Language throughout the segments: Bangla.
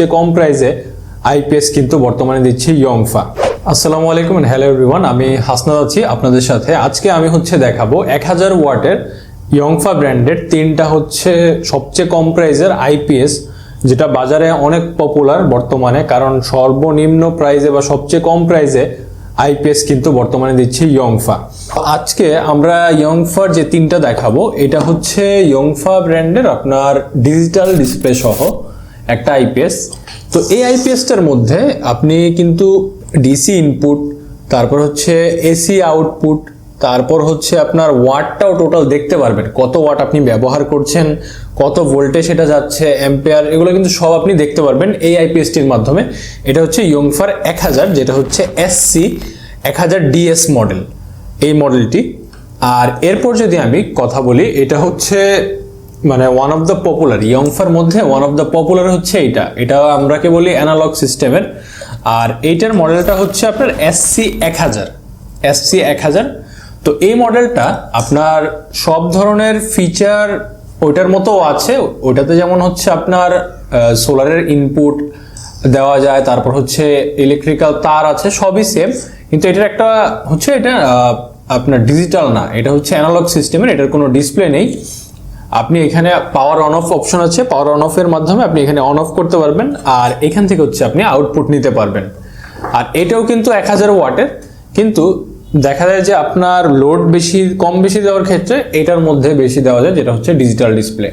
সবচেয়ে কম প্রাইসে আইপিএস কিন্তু বর্তমানে দিচ্ছি ইয়ংফা আসসালামু আলাইকুম হ্যালো এভরিওয়ান আমি হাসনাদ আছি আপনাদের সাথে। আজকে আমি হচ্ছে দেখাবো এক হাজার ওয়াটের ইয়ংফা ব্র্যান্ডের তিনটা হচ্ছে সবচেয়ে কম প্রাইসের আইপিএস যেটা বাজারে অনেক পপুলার বর্তমানে, কারণ সর্বনিম্ন প্রাইসে বা সবচেয়ে কম প্রাইসে আইপিএস কিন্তু বর্তমানে দিচ্ছে ইয়ংফা আজকে আমরা ইয়ংফার যে তিনটা দেখাবো, এটা হচ্ছে ইয়ংফা ব্র্যান্ডের আপনার ডিজিটাল ডিসপ্লে সহ একটা আইপিএস তো এই আইপিএসটার মধ্যে আপনি কিন্তু ডিসি ইনপুট তারপর হচ্ছে এসি আউটপুট তারপর হচ্ছে আপনার ওয়াটটাও টোটাল দেখতে পারবেন। কত ওয়াট আপনি ব্যবহার করছেন, কত ভোল্টেজ এটা যাচ্ছে অ্যাম্পেয়ার এগুলো কিন্তু সব আপনি দেখতে পারবেন এই আইপিএসটির মাধ্যমে। এটা হচ্ছে ইয়ংফার এক হাজার, যেটা হচ্ছে এসসি এক হাজার ডিএস মডেল এই মডেলটি আর এরপর যদি আমি কথা বলি, এটা হচ্ছে মানে ওয়ান অফ দ্য পপুলার ইয়ংফার মধ্যে ওয়ান অফ দ্য পপুলার হচ্ছে এইটা। এটা আমরাকে বলি অ্যানালগ সিস্টেমের আর এইটার মডেলটা হচ্ছে আপনার এসসি এক হাজার। এসসি এক হাজার। তো এই মডেলটা আপনার সব ধরনের ফিচার ওইটার মতো আছে। ওইটাতে যেমন হচ্ছে আপনার সোলারের ইনপুট দেওয়া যায়, তারপর হচ্ছে ইলেকট্রিক্যাল তার আছে, সবই সেম কিন্তু এটার একটা হচ্ছে এটা আপনার ডিজিটাল না। এটা হচ্ছে অ্যানালগ সিস্টেমের এটার কোনো ডিসপ্লে নেই। আপনি এখানে পাওয়ার অন অফ অপশন আছে পাওয়ার অন অফ এর মাধ্যমে আপনি এখানে অন অফ করতে পারবেন, আর এখান থেকে হচ্ছে আপনি আউটপুট নিতে পারবেন। আর এটাও কিন্তু এক হাজার ওয়াটের, কিন্তু দেখা যায় যে আপনার লোড বেশি, কম বেশি দেওয়ার ক্ষেত্রে এটার মধ্যে বেশি দেওয়া যায়, যেটা হচ্ছে ডিজিটাল ডিসপ্লে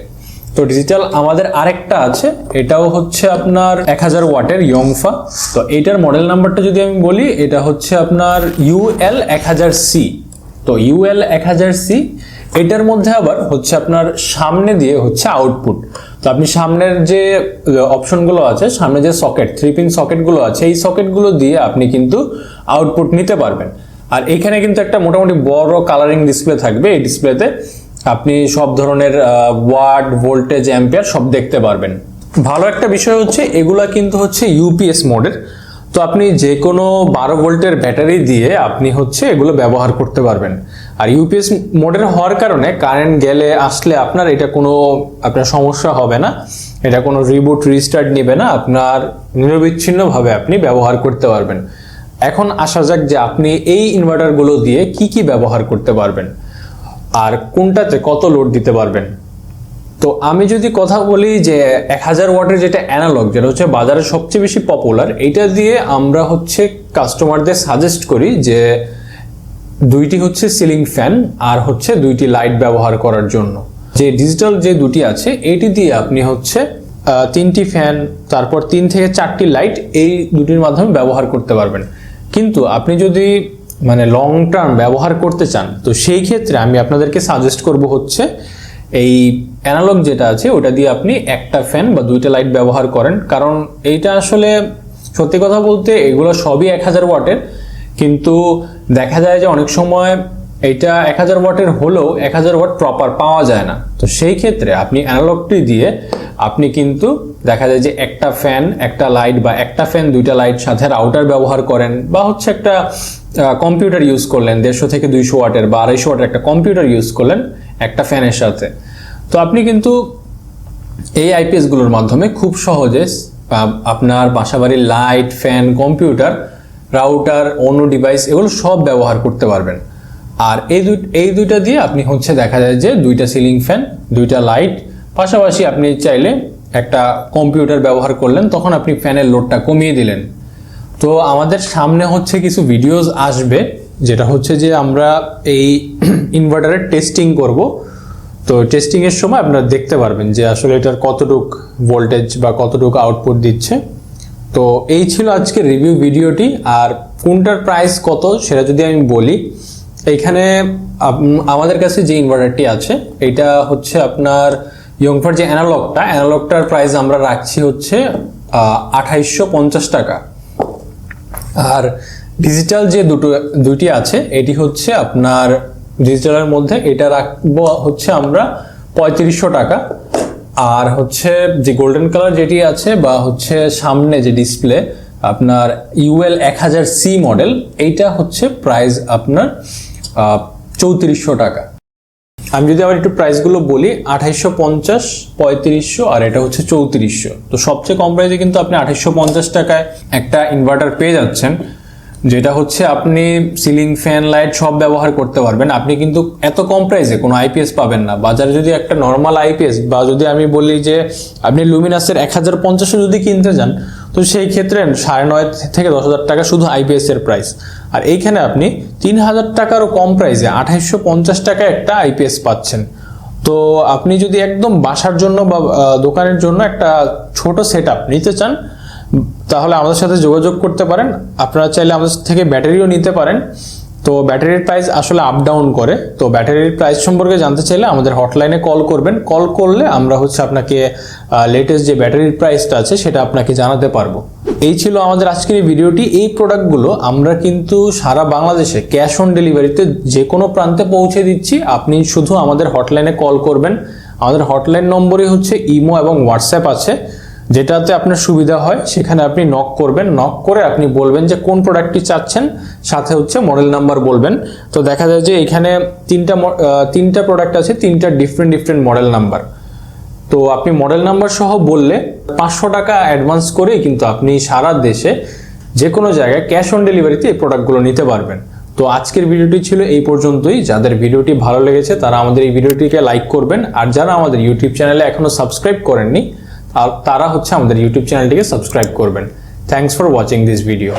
তো ডিজিটাল আমাদের আরেকটা আছে, এটাও হচ্ছে আপনার এক হাজার ওয়াটের ইয়ংফা তো এটার মডেল নাম্বারটা যদি আমি বলি, এটা হচ্ছে আপনার ইউএল এক হাজার সি তো ইউএল এক হাজার সি এটার মধ্যে আবার হচ্ছে আপনার সামনে দিয়ে হচ্ছে আউটপুট তো আপনি সামনের যে অপশনগুলো আছে, সামনে যে সকেট থ্রি পিন সকেটগুলো আছে, এই সকেটগুলো দিয়ে আপনি কিন্তু আউটপুট নিতে পারবেন। আর এখানে কিন্তু একটা মোটামুটি বড় কালারিং ডিসপ্লে থাকবে। এই ডিসপ্লেতে আপনি সব ধরনের ওয়াট ভোল্টেজ অ্যাম্পিয়ার সব দেখতে পারবেন। ভালো একটা বিষয় হচ্ছে, এগুলা কিন্তু হচ্ছে ইউপিএস মোডের তো আপনি যে কোনো বারো ভোল্টের ব্যাটারি দিয়ে আপনি হচ্ছে এগুলো ব্যবহার করতে পারবেন। আর ইউপিএস মোডের হওয়ার কারণে কারেন্ট গেলে আসলে আপনার এটা কোনো, আপনার সমস্যা হবে না। এটা কোনো রিবুট রিস্টার্ট নেবে না। আপনার নিরবিচ্ছিন্নভাবে আপনি ব্যবহার করতে পারবেন। এখন আসা যাক যে আপনি এই ইনভার্টারগুলো দিয়ে কি কি ব্যবহার করতে পারবেন। আর কোনটাতে কত লোড দিতে পারবেন। তো আমি যদি কথা বলি যে এক হাজার ওয়াটের যেটা অ্যানালগ যেটা হচ্ছে বাজারে সবচেয়ে বেশি পপুলার এইটা দিয়ে আমরা হচ্ছে কাস্টমারদের সাজেস্ট করি যে দুইটি হচ্ছে সিলিং ফ্যান আর হচ্ছে দুইটি লাইট ব্যবহার করার জন্য। যে ডিজিটাল যে দুটি আছে এটি দিয়ে আপনি হচ্ছে তিনটি ফ্যান তারপর তিন থেকে চারটি লাইট এই দুটির মাধ্যমে ব্যবহার করতে পারবেন। কিন্তু আপনি যদি মানে লং টার্ম ব্যবহার করতে চান, তো সেই ক্ষেত্রে আমি আপনাদেরকে সাজেস্ট করব হচ্ছে এই অ্যানালগ যেটা আছে, ওটা দিয়ে আপনি একটা ফ্যান বা দুইটা লাইট ব্যবহার করেন। কারণ এইটা আসলে সত্যি কথা বলতে এগুলো সবই এক হাজার ওয়াটের। কিন্তু দেখা যায় যে অনেক সময় এটা এক হাজার ওয়াটের হলেও এক হাজার ওয়াট প্রপার পাওয়া যায় না। তো সেই ক্ষেত্রে আপনি অ্যানালগটি দিয়ে আপনি কিন্তু দেখা যায় যে একটা ফ্যান একটা লাইট বা একটা ফ্যান দুইটা লাইট সাথে রাউটার ব্যবহার করেন বা হচ্ছে একটা কম্পিউটার ইউজ করলেন। দেড়শো থেকে দুইশো ওয়াটের বা আড়াইশো ওয়াটের একটা কম্পিউটার ইউজ করলেন। একটা ফ্যানের সাথে। তো আপনি কিন্তু এই আইপিএসগুলোর মাধ্যমে খুব সহজে আপনার বাসাবাড়ির লাইট, ফ্যান, কম্পিউটার, রাউটার, অন্য ডিভাইস এগুলো সব ব্যবহার করতে পারবেন। আর এই দুই, এই দুইটা দিয়ে আপনি হচ্ছে দেখা যায় যে দুইটা সিলিং ফ্যান, দুইটা লাইট, পাশাপাশি আপনি চাইলে একটা কম্পিউটার ব্যবহার করলেন, তখন আপনি ফ্যানের লোডটা কমিয়ে দিলেন। তো আমাদের সামনে হচ্ছে কিছু ভিডিওস আসবে। যেটা হচ্ছে যে আমরা এই ইনভার্টারের টেস্টিং করব। তো টেস্টিং এর সময় আপনারা দেখতে পারবেন যে আসলে এটার কতটুক ভোল্টেজ বা কতটুক আউটপুট দিচ্ছে। তো এই ছিল আজকের রিভিউ ভিডিওটি, আর কোনটার প্রাইস কত সেটা যদি আমি বলি, এইখানে আমাদের কাছে যে ইনভার্টারটি আছে এটা হচ্ছে আপনার ইয়ংফার যে অ্যানালগটা অ্যানালগটার প্রাইস আমরা রাখছি হচ্ছে আঠাইশশো টাকা। আর ডিজিটাল যে দুটো, দুইটি আছে, এটি হচ্ছে আপনার ডিজিটালের মধ্যে, এটা রাখব হচ্ছে আমরা পঁয়ত্রিশশো টাকা। আর হচ্ছে যে গোল্ডেন কালার যেটি আছে বা হচ্ছে সামনে যে ডিসপ্লে আপনার ইউএল এক হাজার সি মডেল এইটা হচ্ছে প্রাইস আপনার চৌত্রিশশো টাকা। আমি যদি আবার একটু প্রাইসগুলো বলি, আঠাইশশো পঞ্চাশ, পঁয়ত্রিশশো, আর এটা হচ্ছে চৌত্রিশশো। তো সবচেয়ে কম প্রাইসে কিন্তু আপনি আঠাইশশো পঞ্চাশ টাকায় একটা ইনভার্টার পেয়ে যাচ্ছেন। যেটা হচ্ছে আপনি সিলিং ফ্যান লাইট সব ব্যবহার করতে পারবেন। আপনি কিন্তু এত কম প্রাইসে কোনো আইপিএস পাবেন না। বাজারে যদি একটা নর্মাল আইপিএস বা যদি আমি বলি যে আপনি লুমিনাসের এক হাজার পঞ্চাশে যদি কিনতে যান, তো সেই ক্ষেত্রে সাড়ে নয় থেকে দশ হাজার টাকা শুধু আইপিএস এর প্রাইস আর এইখানে আপনি তিন হাজার টাকারও কম প্রাইসে আঠাইশশো পঞ্চাশ টাকায় একটা আইপিএস পাচ্ছেন। তো আপনি যদি একদম বাসার জন্য বা দোকানের জন্য একটা ছোট সেট নিতে চান তাহলে আমাদের সাথে যোগাযোগ করতে পারেন। আপনারা চাইলে আমাদের থেকে ব্যাটারিও নিতে পারেন। তো ব্যাটারির প্রাইস আসলে আপ ডাউন করে। তো ব্যাটারির প্রাইস সম্পর্কে জানতে চাইলে আমাদের হটলাইনে কল করবেন। কল করলে আমরা হচ্ছে আপনাকে লেটেস্ট যে ব্যাটারির প্রাইসটা আছে, সেটা আপনাকে জানাতে পারব। এই ছিল আমাদের আজকের এই ভিডিওটি। এই প্রোডাক্টগুলো আমরা কিন্তু সারা বাংলাদেশে ক্যাশ অন ডেলিভারিতে যে কোনো প্রান্তে পৌঁছে দিচ্ছি। আপনি শুধু আমাদের হটলাইনে কল করবেন। আমাদের হটলাইন নম্বরই হচ্ছে ইমো এবং হোয়াটসঅ্যাপ আছে। যেটাতে আপনার সুবিধা হয়, সেখানে আপনি নক করবেন। নক করে আপনি বলবেন যে, কোন প্রোডাক্টটি চাচ্ছেন? সাথে হচ্ছে মডেল নাম্বার বলবেন। তো দেখা যায় যে, এখানে তিনটা তিনটা প্রোডাক্ট আছে, তিনটা ডিফারেন্ট ডিফারেন্ট মডেল নাম্বার তো আপনি মডেল নাম্বার সহ বললে পাঁচশো টাকা অ্যাডভান্স করেই কিন্তু আপনি সারা দেশে যে কোনো জায়গায় ক্যাশ অন ডেলিভারিতে এই প্রোডাক্টগুলো নিতে পারবেন। তো আজকের ভিডিওটি ছিল এই পর্যন্তই। যাদের ভিডিওটি ভালো লেগেছে, তারা আমাদের এই ভিডিওটিকে লাইক করবেন। আর যারা আমাদের ইউটিউব চ্যানেলে এখনও সাবস্ক্রাইব করেননি তা- তারা হচ্ছে আমাদের ইউটিউব চ্যানেলটিকে সাবস্ক্রাইব করবেন। Thanks for watching this video